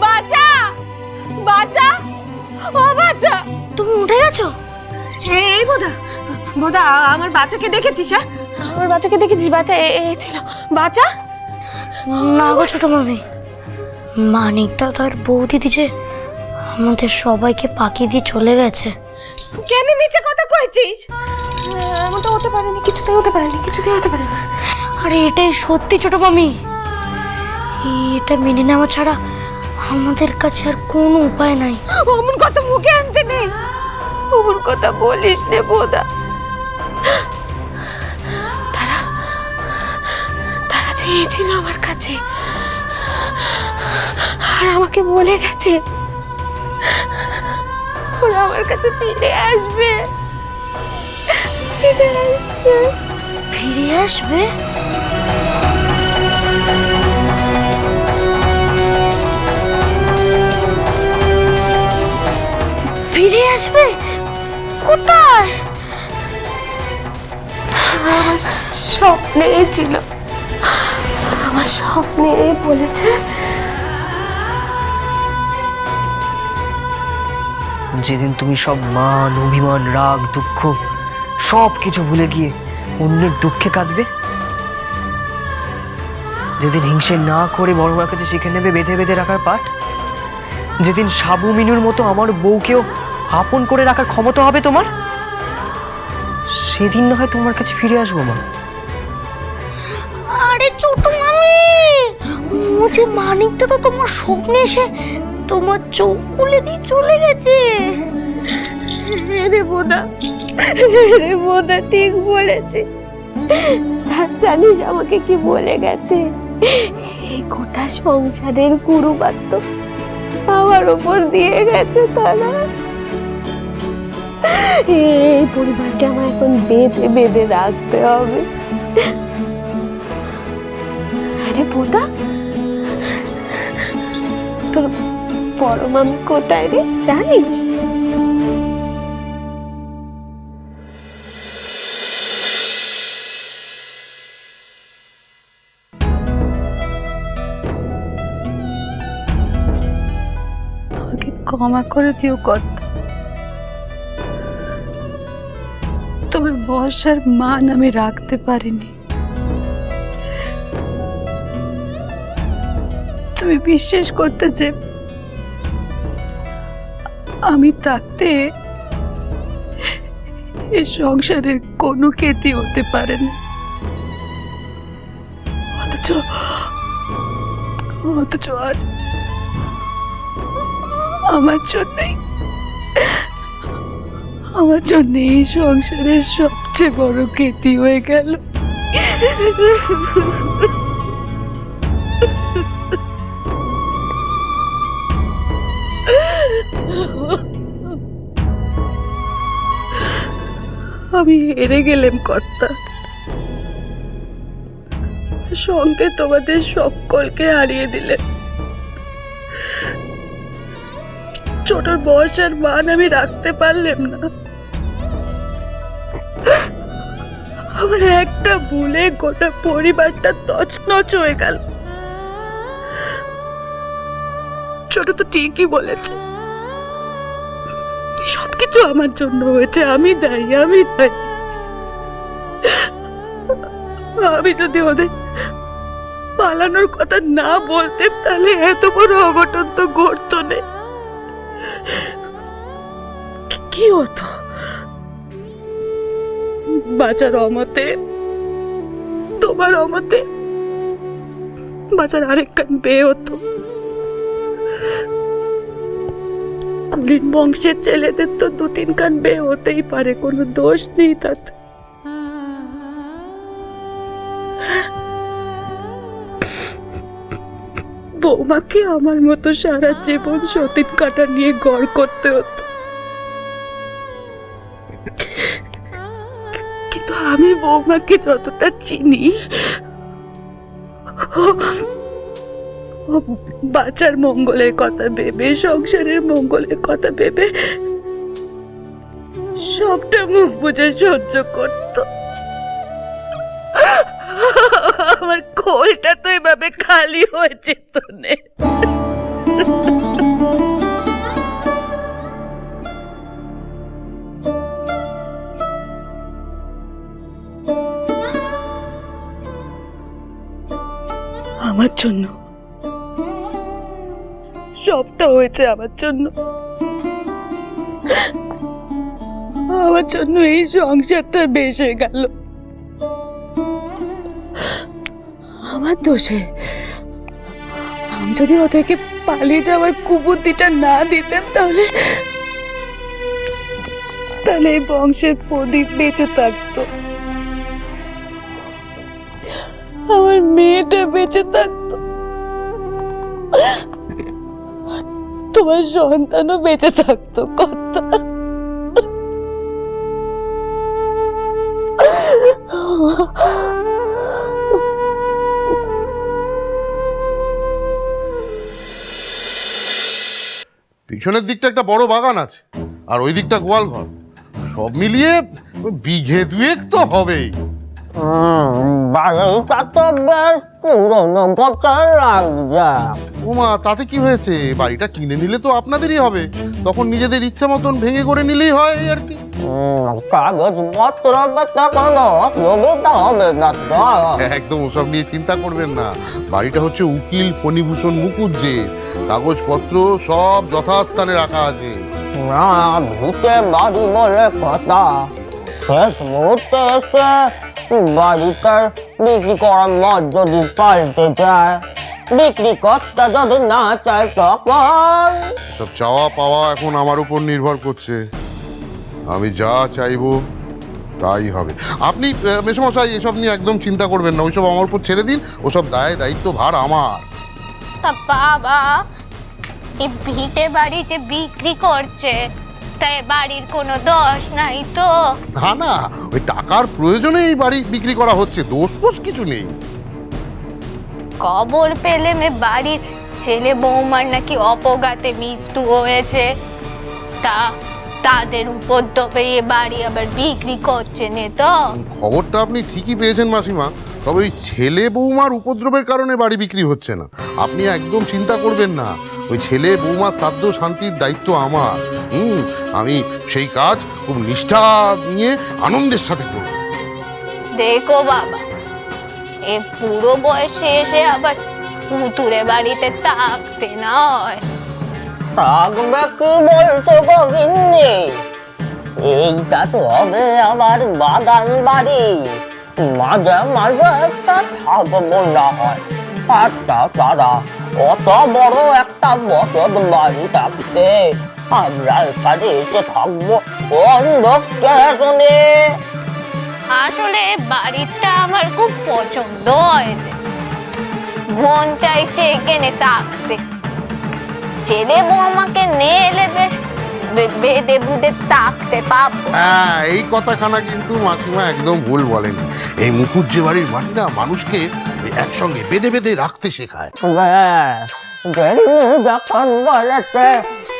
বাঁচা! বাঁচা! ও বাঁচা! তুমি উঠে গেছো? এই বোধা বোধা আমার বাচ্চাকে দেখেছিস হ্যাঁ? আমার বাচ্চাকে দেখেছিস? বাচ্চা এ ছিল। বাচ্চা? না গো ছোট মামি মানিক দা তার বৌদি দিছে আমাদের সবাইকে পাকি দিয়ে চলে গেছে। কেন মিছে কথা কইছিস? এমনটা হতে পারেনি কিছুতেই হতে পারেনি কিছুতেই হতে পারে না আরে এটাই সত্যি ছোট মামি। এটা মেনে নেওয়া ছাড়া আমাদের কাছে আর কোনো উপায় নাই। অমন কথা মুখে আনতে নেই। অমন কথা বলিস নে বোধা তারা তারা চেয়েছিল আমার কাছে। আর আমাকে বলে গেছে ওরা আমার কাছে ফিরে আসবে। ফিরে আসবে। ফিরে আসবে? স্বপ্নে ছিল। আমার স্বপ্নে বলেছে। যেদিন তুমি সব মান, অভিমান, রাগ, দুঃখ সব কিছু ভুলে গিয়ে অন্যের দুঃখে কাঁদবে? যেদিন হিংসে না করে বড় মার কাছে শিখে নেবে বেঁধে বেঁধে রাখার পাঠ? যেদিন সাবু মিনুর মতো আমার বউকেও আপন করে রাখার ক্ষমতা হবে তোমার? সেদিন না হয় তোমার কাছে ফিরে আসব মা। আরে ছোট মামি, ও মানিকটা তো তোমার স্বপ্নে এসে তোমার চোখ খুলে দিয়ে চলে গেছে। রে বোদা রে বোদা, ঠিক বলেছে। জানিস আমাকে কি বলে গেছে? গোটা সংসারের কুরুবাত্য আমার উপর দিয়ে গেছে তারা। এই পরিবারকে আমার এখন বেঁধে বেঁধে রাখতে হবে। বোদা? তোর বড় মামি কোথায় রে, জানিস? ক্ষমা করে দিও কর্তা তোমার বর্ষার মান আমি রাখতে পারিনি। তুমি বিশ্বাস করতে যে আমি থাকতে এ সংসারের কোনো ক্ষতি হতে পারে না। অথচ অথচ আজ আমার জন্যই, আমার জন্য এই সংসারের সবচেয়ে বড় ক্ষতি হয়ে গেল। আমি হেরে গেলাম, কর্তা। সঙ্গে তোমাদের সকলকে হারিয়ে দিলে ছোটর বয়সের মান আমি রাখতে পারলাম না। আমার একটা ভুলে গোটা পরিবারটা তছনছ হয়ে গেল। ছোট তো ঠিকই বলেছে। সবকিছু আমার জন্য হয়েছে, আমি দায়ী আমি দায়ী। আমি যদি ওদের পালানোর কথা না বলতেন তাহলে এত বড় অঘটন তো ঘটতো না। কি হতো? বাজার অমতে, তোমার অমতে বাজার আরেকখান বিয়ে হতো। কুলিন বংশের ছেলেদের তো দু তিন খান বিয়ে হতেই পারে, কোনো দোষ নেই তাতে। বৌমাকে আমার মতো সারা জীবন সতীন কাটা নিয়ে গড় করতে হতো। কিন্তু আমি বৌমাকে যতটা চিনি সব বাচ্চার মঙ্গলের কথা ভেবে, সংসারের মঙ্গলের কথা ভেবে সবটা মুখ বুঝে সহ্য করত। আমার খোলটা তো এভাবে খালি হয়ে যেত নে। আমার জন্য সবটা হয়েছে আমার জন্য। আমার জন্য এই সংসারটা বেসে গেল। আমার দোষে, আমি যদি ওদেরকে পালিয়ে যাওয়ার কুবুদ্ধিটা না দিতাম তাহলে তাহলে বংশের প্রদীপ বেঁচে থাকতো। আমার মেয়েটা বেঁচে থাকতো। তোমার সন্তানও বেঁচে থাকতো কথা পিছনের দিকটা একটা বড় বাগান আছে, আর ওই দিকটা গোয়াল ঘর সব মিলিয়ে বিঘে দুয়েক তো হবেই। ওমা তাতে কি হয়েছে? বাড়িটা কিনে নিলে তো আপনাদেরই হবে। তখন নিজেদের ইচ্ছা মতন ভেঙে করে নিলেই হয় আর কি। একদম, ওসব নিয়ে চিন্তা করবেন না। বাড়িটা হচ্ছে উকিল ফণিভূষণ মুকুজ্জে কাগজপত্র সব যথাস্থানে রাখা আছে। না, ভিটে বাড়ি বলে কথা। শেষ মুহূর্তে এসে বাড়িটা বিক্রি করার মত যদি পাল্টে যায় বিক্রি করতে যদি না চায় তখন? সব চাওয়া পাওয়া এখন আমার উপর নির্ভর করছে। আমি যা চাইব তাই হবে। আপনি মেসোমশাই এসব নিয়ে একদম চিন্তা করবেন না। ওইসব আমার উপর ছেড়ে দিন। ওসব দায় দায়িত্ব ভার আমার। তা বাবা এই ভিটে বাড়ি যে বিক্রি করছে তাই বাড়ির কোনো দোষ নাই তো। না না ওই টাকার প্রয়োজনে এই বাড়ি বিক্রি করা হচ্ছে দোষ ফোষ কিছু নেই। কবর পেলে মে বাড়ির ছেলে বৌমার নাকি অপঘাতে মৃত্যু হয়েছে। তা তাদের উপদ্রবে এ বাড়ি আবার বিক্রি করছে নে তো। খবরটা আপনি ঠিকই পেয়েছেন মাসিমা তবে ওই ছেলে বৌমার উপদ্রবের কারণে বাড়ি বিক্রি হচ্ছে না। আপনি একদম চিন্তা করবেন না ওই ছেলে বৌমা শ্রাদ্ধ শান্তির দায়িত্ব আমার। হুম আমি সেই কাজ খুব নিষ্ঠা নিয়ে আনন্দের সাথে করব। দেখো বাবা এ পুরো বয়সে এসে আবার পুতুরে বাড়িতে থাকতে নয়। থাকবে কি বলছো গোবিন্দি এইটা তো হবে আমার বাগান বাড়ি। মাঝে মাঝে একটা থাকব না হয়। একটা তারা অত বড় একটা বসত বাড়ি থাকতে আমরা এখানে এসে থাকব। কোন লোককে আসলে বাড়িটা আমার খুব পছন্দ হয়েছে। মন চাইছে এখানে থাকতে। ছেলে বৌমাকে নিয়ে এলে বেশ বে- বেঁধে বুধে থাকতে পাবো হ্যাঁ এই কথাখানা কিন্তু মাসিমা একদম ভুল বলেন। এই মুখুজ্জে বাড়ির মাটি না মানুষকে একসঙ্গে বেঁধে বেঁধে রাখতে শেখায়। যখন বলেছে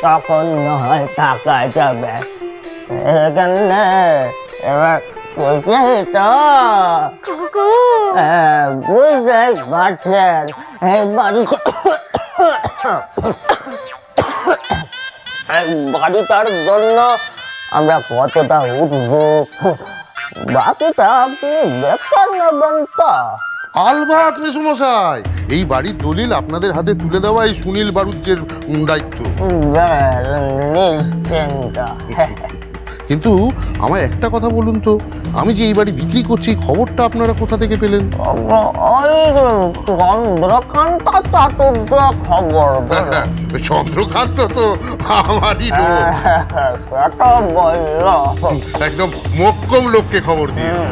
তখন নয় টাকা যাবে। এখানে এবার বুঝলি তো। বুঝতেই পারছেন। এই বাড়িতে এই বাড়িটার জন্য আমরা কতটা উঠবো বাকিটা আপনি বেকার নেবেন তো আলবাত মেসুমশাই এই বাড়ির দলিল আপনাদের হাতে তুলে দেওয়া এই সুনীল বারুজ্যের দায়িত্ব। নিশ্চিন্ত। কিন্তু আমায় একটা কথা বলুন তো আমি যে এই বাড়ি বিক্রি করছি খবরটা আপনারা কোথা থেকে পেলেন? চন্দ্রকান্ত চাতুর্য খবর। চন্দ্রকান্ত তো আমারই লোক। একদম মক্কম লোককে খবর দিয়েছে।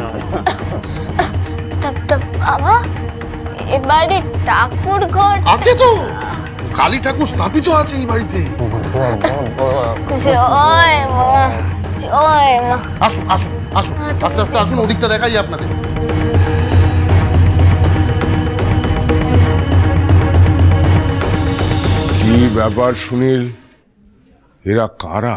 বাবা এ ঠাকুর ঘর আছে তো। কালী ঠাকুর স্থাপিত আছে এই বাড়িতে। জয় মা। মা। আসুন আসুন আসুন আস্তে আস্তে আসুন ওদিকটা দেখাই আপনাদের। কি ব্যাপার সুনীল? এরা কারা?